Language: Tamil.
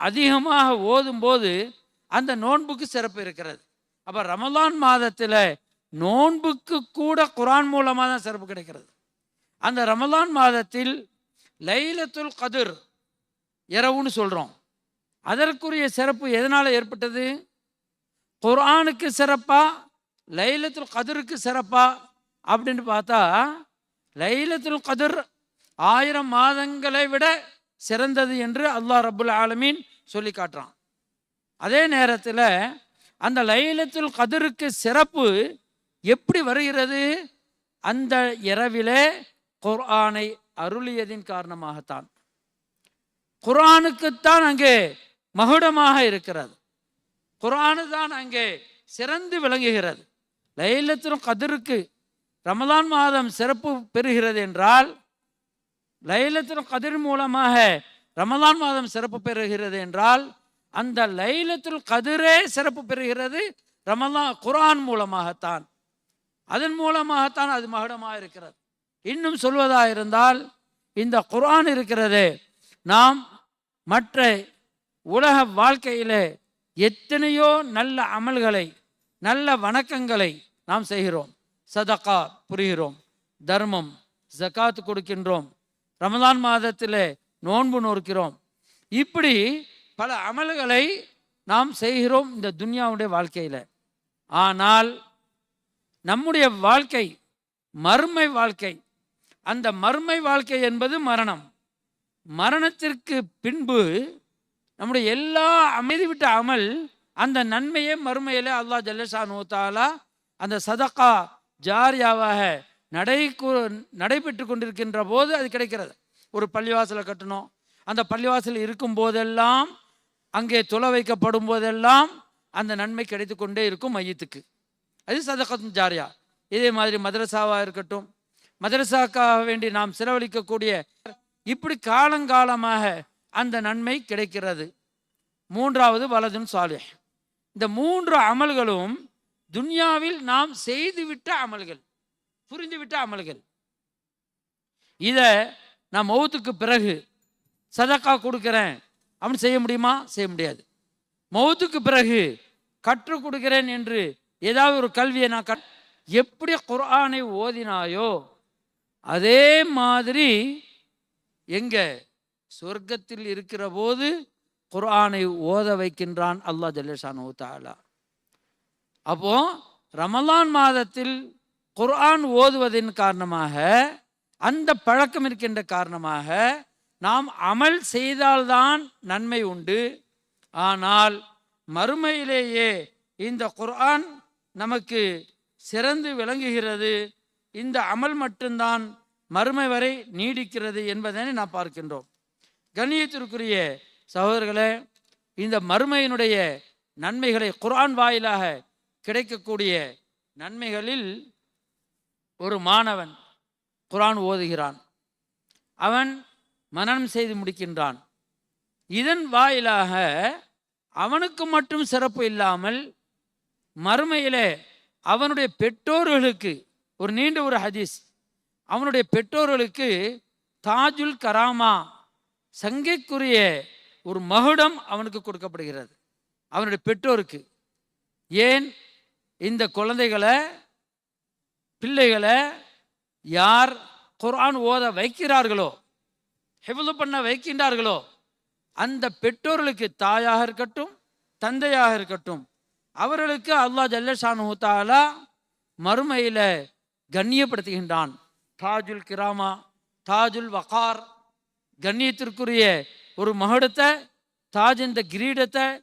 அதிகமாக ஓதும்போது அந்த நோன்புக்கு சிறப்பு இருக்கிறது. அப்போ ரமலான் மாதத்தில் நோன்புக்கு கூட குரான் மூலமாக தான் சிறப்பு கிடைக்கிறது. அந்த ரமலான் மாதத்தில் லைலத்துல் கதிர் இரவுன்னு சொல்கிறோம் அதற்குரிய சிறப்பு எதனால் ஏற்பட்டது? குரானுக்கு சிறப்பா லைலத்துல் கதிருக்கு சிறப்பா அப்படின்னு பார்த்தா லைலத்துல் கதிர் ஆயிரம் மாதங்களை விட சிறந்தது என்று அல்லாஹ் ரபுல் ஆலமீன் சொல்லி காட்டுறான். அதே நேரத்தில் அந்த லைலத்துல் கதிருக்கு சிறப்பு எப்படி வருகிறது? அந்த இரவிலே குர்ஆனை அருளியதின் காரணமாகத்தான். குரானுக்குத்தான் அங்கே மகுடமாக இருக்கிறது. குரானு தான் அங்கே சிறந்து விளங்குகிறது. லைலத்துல் கதிருக்கு ரமலான் மாதம் சிறப்பு பெறுகிறது என்றால் லைலத்துல் கதிர் மூலமாக ரமதான் மாதம் சிறப்பு பெறுகிறது என்றால் அந்த லைலத்துல் கதிரே சிறப்பு பெறுகிறது. ரமதான் குரான் மூலமாகத்தான். அதன் மூலமாகத்தான் அது மகுடமாக இருக்கிறது. இன்னும் சொல்வதாக இருந்தால் இந்த குரான் இருக்கிறது நாம் மற்ற உலக வாழ்க்கையிலே எத்தனையோ நல்ல அமல்களை நல்ல வணக்கங்களை நாம் செய்கிறோம். சதகா புரிகிறோம். தர்மம் ஜக்காத்து கொடுக்கின்றோம். ரமதான் மாதத்தில் நோன்பு நோக்கிறோம் இப்படி பல அமல்களை நாம் செய்கிறோம் இந்த துன்யாவுடைய வாழ்க்கையில். ஆனால் நம்முடைய வாழ்க்கை மறுமை வாழ்க்கை அந்த மறுமை வாழ்க்கை என்பது மரணம். மரணத்திற்கு பின்பு நம்முடைய எல்லா அமைதி விட்ட அமல் அந்த நன்மையே மறுமையிலே அல்லாஹ் ஜல்லஷானு தாலா அந்த சதகா ஜாரியாவாக நடை நடைபெற்று கொண்டிருக்கின்ற போது அது கிடைக்கிறது. ஒரு பள்ளிவாசலை கட்டணும். அந்த பள்ளிவாசல் இருக்கும் போதெல்லாம் அங்கே துளை வைக்கப்படும் போதெல்லாம் அந்த நன்மை கிடைத்து கொண்டே இருக்கும் மையத்துக்கு. அது சதகத்தும் ஜாரியா. இதே மாதிரி மதரசாவாக இருக்கட்டும். மதரசாக்காக வேண்டி நாம் செலவழிக்கக்கூடிய இப்படி காலங்காலமாக அந்த நன்மை கிடைக்கிறது. மூன்றாவது வலதுன் சாலிஹ். இந்த மூன்று அமல்களும் துன்யாவில் நாம் செய்துவிட்ட அமல்கள். புரிந்துவிட்ட அமல்கள். இதை நான் மௌத்துக்கு பிறகு சதக்கா கொடுக்குறேன். அப்படின்னு செய்ய முடியுமா? செய்ய முடியாது. மௌத்துக்கு பிறகு கற்றுக் கொடுக்கிறேன் என்று ஏதாவது ஒரு கல்வியை நான் கற் எப்படி குர்ஆனை ஓதினாயோ அதே மாதிரி எங்க சொர்க்கத்தில் இருக்கிற போது குர்ஆனை ஓத வைக்கின்றான் அல்லாஹ் ஜல்லஷானு தாலா அப்போ ரமலான் மாதத்தில் குர்ஆன் ஓதுவதின் காரணமாக அந்த பழக்கம் இருக்கின்ற காரணமாக நாம் அமல் செய்தால்தான் நன்மை உண்டு. ஆனால் மறுமையிலேயே இந்த குர்ஆன் நமக்கு சிறந்து விளங்குகிறது. இந்த அமல் மட்டும்தான் மறுமை வரை நீடிக்கிறது என்பதனை நாம் பார்க்கின்றோம். கண்ணியத்திற்குரிய சகோதரர்களே இந்த மறுமையினுடைய நன்மைகளை குர்ஆன் வாயிலாக கிடைக்கக்கூடிய நன்மைகளில் ஒரு மாணவன் குரான் ஓதுகிறான். அவன் மனனம் செய்து முடிக்கின்றான். இதன் வாயிலாக அவனுக்கு மட்டும் சிறப்பு இல்லாமல் மறுமையிலே அவனுடைய பெற்றோர்களுக்கு ஒரு நீண்ட ஒரு ஹதீஸ். அவனுடைய பெற்றோர்களுக்கு தாஜுல் கராமா சங்கைக்குரிய ஒரு மகுடம் அவனுக்கு கொடுக்கப்படுகிறது. அவனுடைய பெற்றோருக்கு. ஏன்? இந்த குழந்தைகளை பிள்ளைகளை யார் குர்ஆன் ஓத வைக்கிறார்களோ ஹெவலு பண்ண வைக்கின்றார்களோ அந்த பெற்றோர்களுக்கு தாயாக இருக்கட்டும் தந்தையாக இருக்கட்டும் அவர்களுக்கு அல்லாஹ் ஜல்லஷானு தாலா மறுமையில் கண்ணியப்படுத்துகின்றான். தாஜுல் கிராமா தாஜுல் வகார் கண்ணியத்திற்குரிய ஒரு மகுடத்தை தாஜ் இந்த கிரீடத்தை